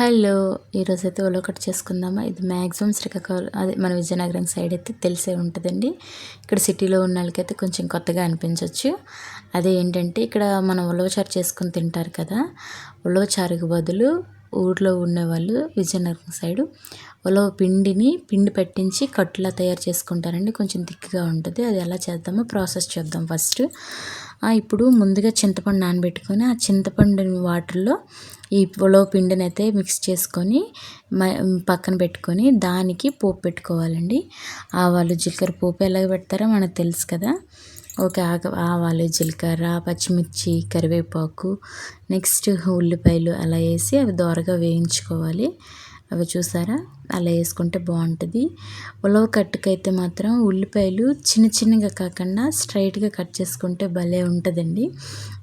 Hello ఈరోజు అయితే ఒలో cut చేసుకుందామా? ఇది మ్యాక్సిమం శ్రీకాకుళం అదే మన విజయనగరం సైడ్ అయితే తెలిసే ఉంటుందండి. ఇక్కడ సిటీలో ఉన్న వాళ్ళకైతే కొంచెం కొత్తగా అనిపించవచ్చు అదే ఏంటంటే ఇక్కడ మనం ఉలవచారు చేసుకుని తింటారు కదా ఉలవచారుకు బదులు ఊర్లో ఉన్నవాళ్ళు విజయనగరం సైడు ఉలవ పిండిని పిండి పెట్టించి కట్టులా తయారు చేసుకుంటారండి. కొంచెం థిక్గా ఉంటుంది. అది ఎలా చేద్దామో ప్రాసెస్ చేద్దాం ఫస్ట్ ఇప్పుడు ముందుగా చింతపండు నానబెట్టుకొని ఆ చింతపండు వాటర్లో ఈ ఉలవ పిండిని అయితే మిక్స్ చేసుకొని పక్కన పెట్టుకొని దానికి పోపు పెట్టుకోవాలండి. ఆవాలు జీలకర్ర పోపు ఎలాగ పెడతారో మనకు తెలుసు కదా. ఓకే ఆవాలు జీలకర్ర పచ్చిమిర్చి కరివేపాకు నెక్స్ట్ ఉల్లిపాయలు అలా వేసి అవి దోరగా వేయించుకోవాలి. అవి చూసారా? అలా వేసుకుంటే బాగుంటుంది. ఉలవ కట్టుకైతే మాత్రం ఉల్లిపాయలు చిన్న చిన్నగా కాకుండా స్ట్రైట్గా కట్ చేసుకుంటే భలే ఉంటుందండి.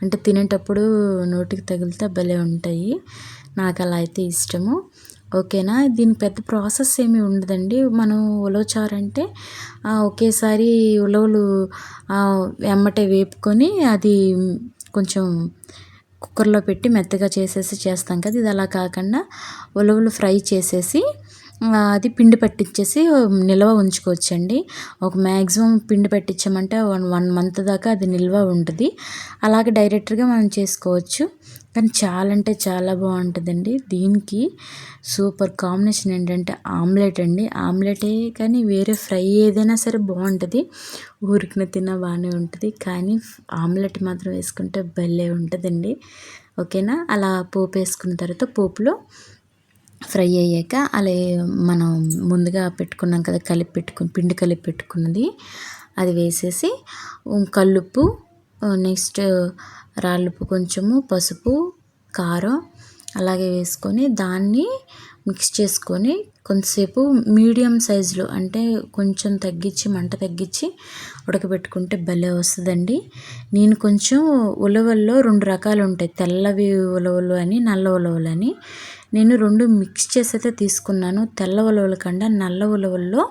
అంటే తినేటప్పుడు నోటికి తగిలితే భలే ఉంటాయి. నాకు అలా అయితే ఇష్టము. ఓకేనా? దీని పెద్ద ప్రాసెస్ ఏమీ ఉండదండి. మనం ఉలవచారు అంటే ఒకేసారి ఉలవలు వెమ్మటే వేపుకొని అది కొంచెం కుక్కర్లో పెట్టి మెత్తగా చేసేసి చేస్తాం కదా ఇది అలా కాకుండా ఉలవలు ఫ్రై చేసేసి అది పిండి పట్టించేసి నిల్వ ఉంచుకోవచ్చండి. ఒక మ్యాక్సిమం పిండి పట్టించామంటే వన్ వన్ మంత్ దాకా అది నిల్వ ఉంటుంది. అలాగే డైరెక్ట్గా మనం చేసుకోవచ్చు. కానీ చాలా అంటే చాలా బాగుంటుందండి. దీనికి సూపర్ కాంబినేషన్ ఏంటంటే ఆమ్లెట్ అండి. ఆమ్లెటే కానీ వేరే ఫ్రై ఏదైనా సరే బాగుంటుంది. ఊరికిన తిన్న బాగానే ఉంటుంది. కానీ ఆమ్లెట్ మాత్రం వేసుకుంటే భలే ఉంటుందండి. ఓకేనా? అలా పోపు వేసుకున్న తర్వాత పోపులో ఫ్రై అయ్యాక అలా మనం ముందుగా పెట్టుకున్నాం కదా కలిపి పెట్టుకుని పిండి కలిపి పెట్టుకున్నది. అది వేసేసి కల్లుప్పు నెక్స్ట్ రాళ్ళుప్పు కొంచెము పసుపు కారం అలాగే వేసుకొని దాన్ని మిక్స్ చేసుకొని కొంతసేపు మీడియం సైజులో అంటే కొంచెం తగ్గించి మంట తగ్గించి ఉడకబెట్టుకుంటే భలే వస్తుందండి. నేను కొంచెం ఉలవల్లో రెండు రకాలు ఉంటాయి తెల్లవి ఉలవలు అని నల్ల ఉలవలు అని. నేను రెండు మిక్స్ చేసి అయితే తీసుకున్నాను. తెల్ల ఉలవల కన్నా నల్ల ఉలవల్లో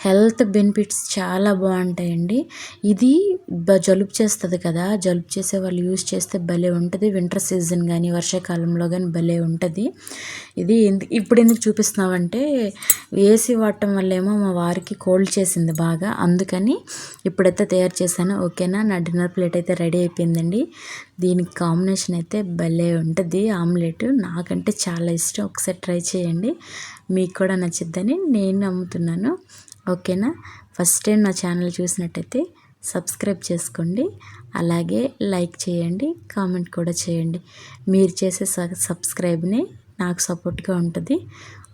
హెల్త్ బెనిఫిట్స్ చాలా బాగుంటాయండి. ఇది జలుబు చేస్తుంది కదా జలుబు చేసే వాళ్ళు యూజ్ చేస్తే భలే ఉంటుంది. వింటర్ సీజన్ కానీ వర్షాకాలంలో కానీ భలే ఉంటుంది. ఇది ఇప్పుడు ఎందుకు చూపిస్తున్నామంటే ఏసీ వాడటం వల్ల ఏమో మా వారికి కోల్డ్ చేసింది బాగా. అందుకని ఇప్పుడైతే తయారు చేశాను. ఓకేనా? నా డిన్నర్ ప్లేట్ అయితే రెడీ అయిపోయిందండి. దీనికి కాంబినేషన్ అయితే భలే ఉంటుంది. ఆమ్లెట్ నాకంటే చాలా ఇష్టం. ఒకసారి ట్రై చేయండి. మీకు కూడా నచ్చిద్దని నేను నమ్ముతున్నాను. ఓకేనా? ఫస్ట్ టైం నా ఛానల్ చూసినట్టయితే సబ్స్క్రైబ్ చేసుకోండి. అలాగే లైక్ చేయండి కామెంట్ కూడా చేయండి. మీరు చేసే సబ్స్క్రైబ్ని నాకు సపోర్ట్గా ఉంటుంది.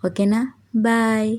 ఓకేనా? బాయ్!